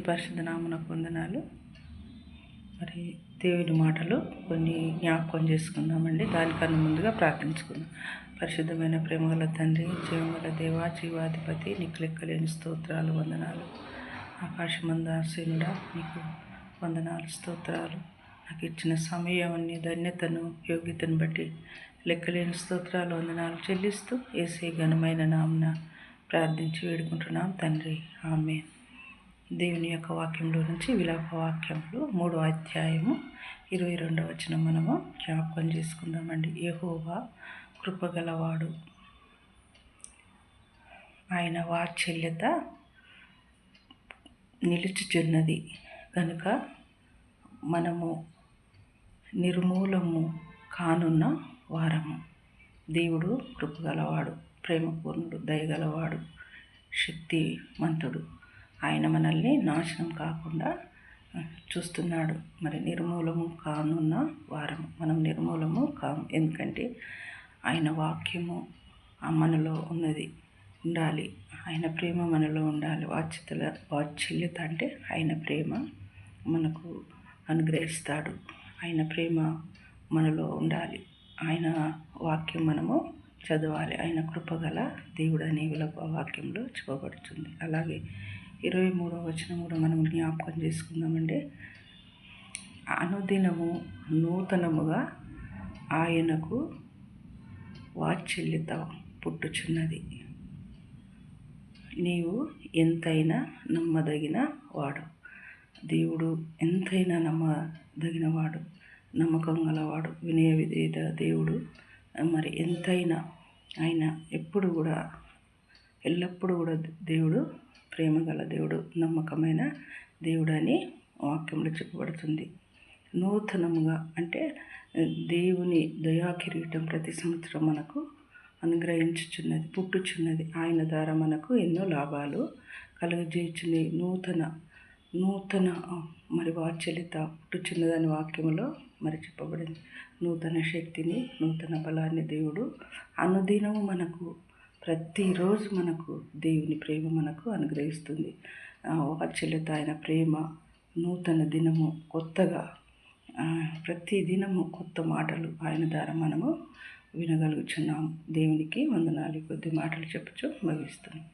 పరిశుద్ధ నామన వందనాలు. మరి దేవుని మాటలు కొన్ని జ్ఞాపకం చేసుకుందామండి. దానికన్నా ముందుగా ప్రార్థించుకుందాం. పరిశుద్ధమైన ప్రేమగల తండ్రి జీవగల దేవా జీవాధిపతి నీకు లెక్కలేని స్తోత్రాలు వందనాలు. ఆకాశమందాసీనుడా నీకు వందనాలు స్తోత్రాలు. నాకు ఇచ్చిన సమయాన్ని ధన్యతను యోగ్యతను బట్టి లెక్కలేని స్తోత్రాలు వందనాలు చెల్లిస్తూ ఏసే ఘనమైన నామన ప్రార్థించి వేడుకుంటున్నాం. తండ్రి ఆమె దేవుని యొక్క వాక్యంలో నుంచి విలాప వాక్యంలో మూడో అధ్యాయము ఇరవై రెండవ వచ్చిన మనము జ్ఞాపకం చేసుకుందామండి. యహోవా కృపగలవాడు. ఆయన వాత్సల్యత నిలుచుచున్నది. కనుక మనము నిర్మూలము కానున్న వారము. దేవుడు కృపగలవాడు ప్రేమపూర్ణుడు దయగలవాడు శక్తిమంతుడు. ఆయన మనల్ని నాశనం కాకుండా చూస్తున్నాడు. మరి నిర్మూలము కానున్న వారము మనం నిర్మూలము కాము ఎందుకంటే ఆయన వాక్యము మనలో ఉన్నది ఉండాలి. ఆయన ప్రేమ మనలో ఉండాలి. వాత్సల్యత వాత్సల్యత అంటే ఆయన ప్రేమ మనకు అనుగ్రహిస్తాడు. ఆయన ప్రేమ మనలో ఉండాలి. ఆయన వాక్యం మనము చదవాలి. ఆయన కృపగల దేవుడు అనే విలప వాక్యంలో చెప్పబడుతుంది అలాగే ఇరవై మూడవ వచనం కూడా మనం జ్ఞాపకం చేసుకుందామండి అనుదినము నూతనముగా ఆయనకు వాత్సల్యత పుట్టుచున్నది. నీవు ఎంతైనా నమ్మదగిన వాడు. దేవుడు ఎంతైనా నమ్మదగిన వాడు నమ్మకం గలవాడు వినయ విధేత దేవుడు. మరి ఎంతైనా ఆయన ఎప్పుడు కూడా ఎల్లప్పుడూ కూడా దేవుడు ప్రేమ గల దేవుడు నమ్మకమైన దేవుడు అని వాక్యంలో చెప్పబడుతుంది. నూతనముగా అంటే దేవుని దయాకిరీటం ప్రతి సంవత్సరం మనకు అనుగ్రహించుచున్నది పుట్టుచున్నది. ఆయన ద్వారా మనకు ఎన్నో లాభాలు కలుగజేయుచున్నది. నూతన నూతన మరి వాత్సల్యత పుట్టుచున్నదని వాక్యంలో మరి చెప్పబడింది. నూతన శక్తిని నూతన బలాన్ని దేవుడు అనుదినము మనకు ప్రతిరోజు మనకు దేవుని ప్రేమ మనకు అనుగ్రహిస్తుంది. ఒక వాత్సల్యత ఆయన ప్రేమ నూతన దినము కొత్తగా ప్రతి దినము కొత్త మాటలు ఆయన ద్వారా మనము వినగలుగుచున్నాము. దేవునికి వందనాలు. కొద్ది మాటలు చెప్పుచు ముగిస్తున్నాం.